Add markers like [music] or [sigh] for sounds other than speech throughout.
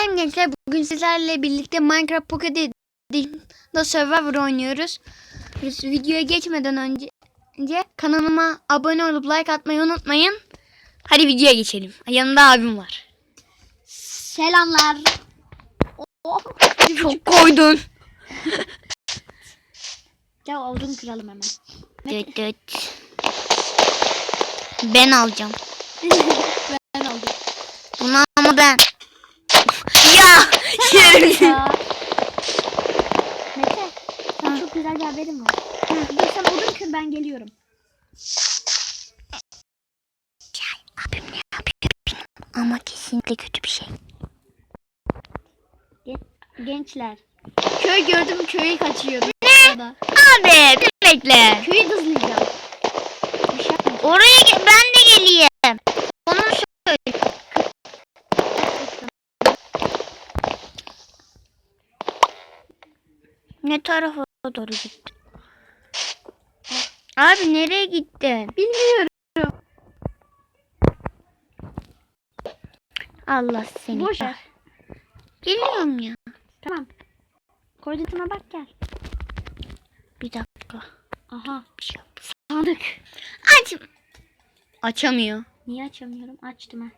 Selam gençler. Bugün sizlerle birlikte Minecraft Pocket Edition'da Survivor oynuyoruz. Biz videoya geçmeden önce, önce kanalıma abone olup like atmayı unutmayın. Hadi videoya geçelim. Yanımda abim var. Selamlar. Oh, Çok koydun. Gel odun kıralım hemen. Düt düt. Ben alacağım. [laughs] ben aldım. Bunu ama ben. Yerim. [laughs] Mete, sana çok güzel bir haberim var. Dur sen odun kır ben geliyorum. abim ne yapıyor bilmiyorum ama kesinlikle kötü bir şey. Gen- gençler. Köy gördüm köyü kaçıyorum. Ne? Abi bir bekle. Köyü hızlayacağım. Bir şey yapmayacağım. Oraya ge- ben de geleyim. Ne tarafa doğru gitti? Abi nereye gittin? Bilmiyorum. Allah seni. Boş ver. Biliyorum ya. Tamam. Koordinatıma bak gel. Bir dakika. Aha. Şey. Sandık. Aç. Açamıyor. Niye açamıyorum? Açtım ha.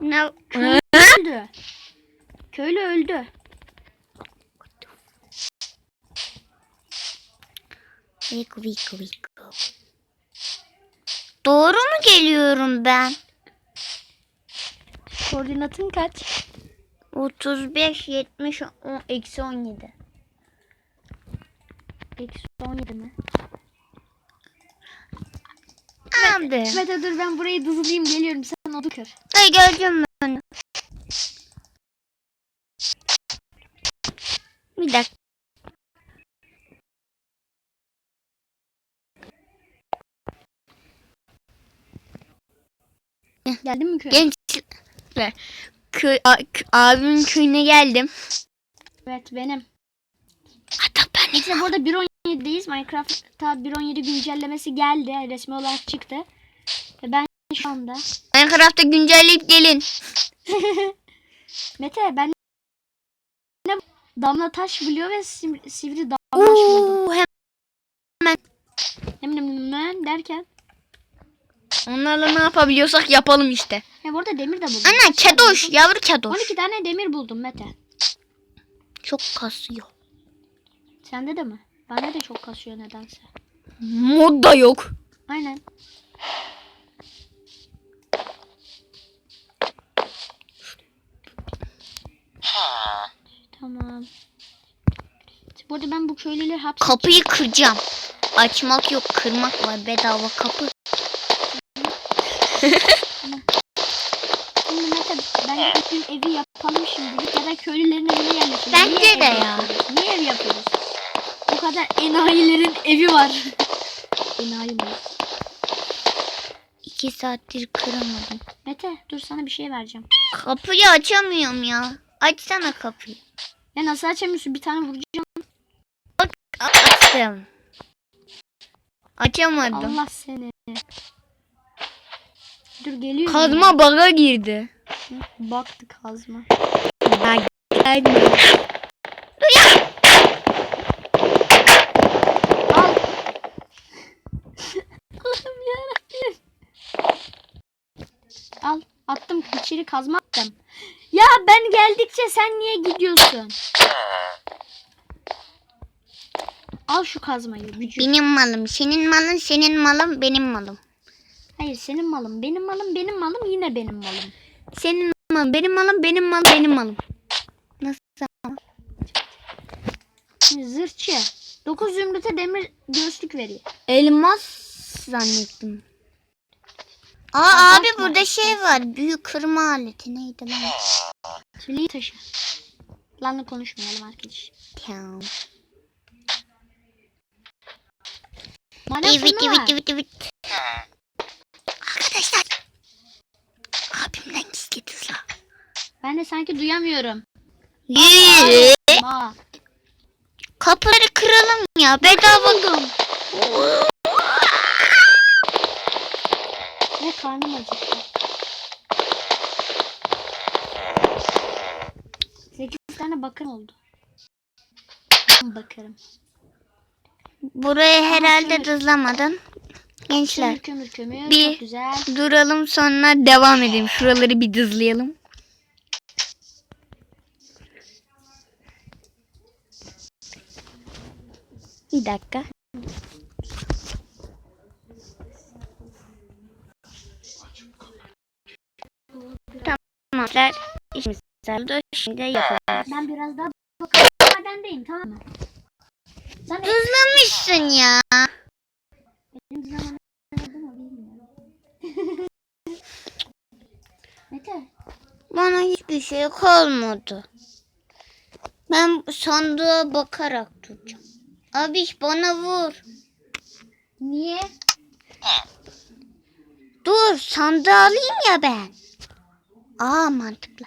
Ne? Öldü. Köylü öldü. Viko viko viko. Doğru mu geliyorum ben? Koordinatın kaç? 35, 70, 10, eksi 17. Eksi 17 mi? Abi. Mete dur ben burayı hızlayayım geliyorum sen odun kır. Ay geleceğim ben. Bir dakika. Geldin mi köye? Gençler. Köy, a, kö- abimin köyüne geldim. Evet benim. Hatta ben İşte burada 1.17'deyiz. Minecraft'ta 1.17 güncellemesi geldi. Resmi olarak çıktı. Ve ben şu anda. Minecraft'ta güncelleyip gelin. [laughs] Mete ben ne damla taş buluyor ve sivri, sivri damlaş buldum. Oo, hem Hem hem hem derken. Onlarla ne yapabiliyorsak yapalım işte. Hem orada demir de buldum. Ana kedoş, yavru kedoş. 12 tane demir buldum Mete. Çok kasıyor. Sende de mi? Bende de çok kasıyor nedense. Mod da yok. Aynen. Tamam. Bu arada ben bu köylüleri hapse Kapıyı kıracağım. Açmak yok, kırmak var. Bedava kapı. Şimdi Mete bence bütün evi yapalım şimdilik ya da köylülerin evine yerleşelim. Bence Niye ev de ya. yapıyoruz? Niye ev yapıyoruz? Bu kadar enayilerin evi var. Enayi mi? İki saattir kıramadım. Mete dur sana bir şey vereceğim. Kapıyı açamıyorum ya. Açsana kapıyı. Ya nasıl açamıyorsun? Bir tane vuracağım. Açtım. Açamadım. Allah seni. Dur geliyor. Kazma baga girdi. Baktı kazma. Bak gelme. Al. Allah'ım yarabbim. Al. Attım içeri kazma attım. Ya ben geldikçe sen niye gidiyorsun? Al şu kazmayı. Gücü. Benim malım, senin malın, senin malın, benim malım. Hayır senin malın. Benim malım benim malım yine benim malım. Senin malın, benim malım, benim malım, benim malım. Nasıl? Şimdi zırhçı. 9 zümrüte demir göğüslük veriyor. Elmas zannettim. Aa abi burada şey var. Büyük kırma aleti neydi lan? Çileği taşı. Lanla konuşmayalım arkadaş. Tamam. Maden Evet fırını evet var. evet evet. Ben de sanki duyamıyorum. Yee. Kapıları kıralım ya. Bedava. buldum. Ve karnım acıktı. tane bakır oldu. Bakarım. Burayı herhalde kömür. Gençler Kömür kömür kömür. Bir- Çok güzel. duralım sonra devam edelim. Şuraları bir dızlayalım. Bir dakika. Tamamlar. İşimiz oldu. Şimdi yapalım. Ben biraz daha bakalım. Madendeyim tamam mı? Sen Dızlamışsın ya. benim zamanım mi bilmiyorum. [laughs] Mete. Bana hiçbir şey kalmadı. Ben sandığa bakarak duracağım. Abi bana vur. Niye? Dur sandığı alayım ya ben. Aa mantıklı.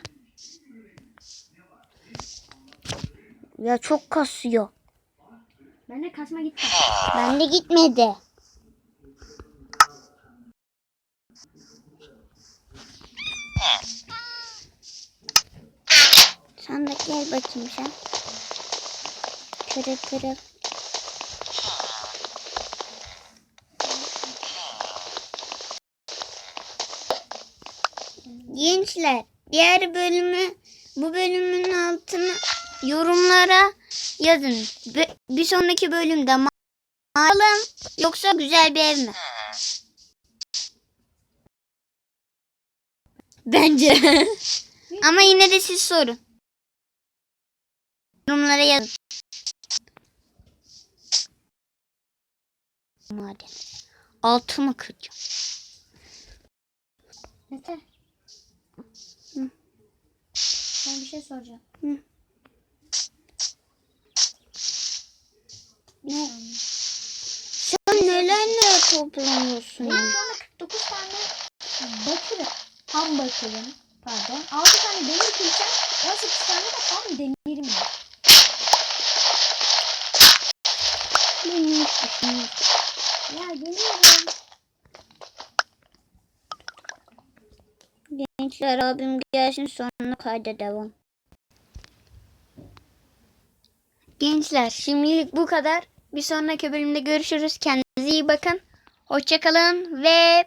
Ya çok kasıyor. Ben de kasma gitti. Ben de gitmedi. Sen de gel bakayım sen. Kırık kırık. Gençler diğer bölümü bu bölümün altına yorumlara yazın. Be- Bir sonraki bölümde ma- Alım yoksa güzel bir ev mi? Bence. [laughs] Ama yine de siz sorun. Yorumlara yazın. Maden. Altımı kıracağım. Mete. Hı. Ben bir şey soracağım. Hı. Ne? Sen neler neler toplanıyorsun Ben ya? şu anda 49 tane bakırım. Ham bakırım. Pardon. 6 tane demir kıracağım. 18 tane de ham demirim var. Ya geliyorum. Gençler abim gelsin sonra kayda devam. Gençler şimdilik bu kadar. Bir sonraki bölümde görüşürüz. Kendinize iyi bakın. Hoşçakalın ve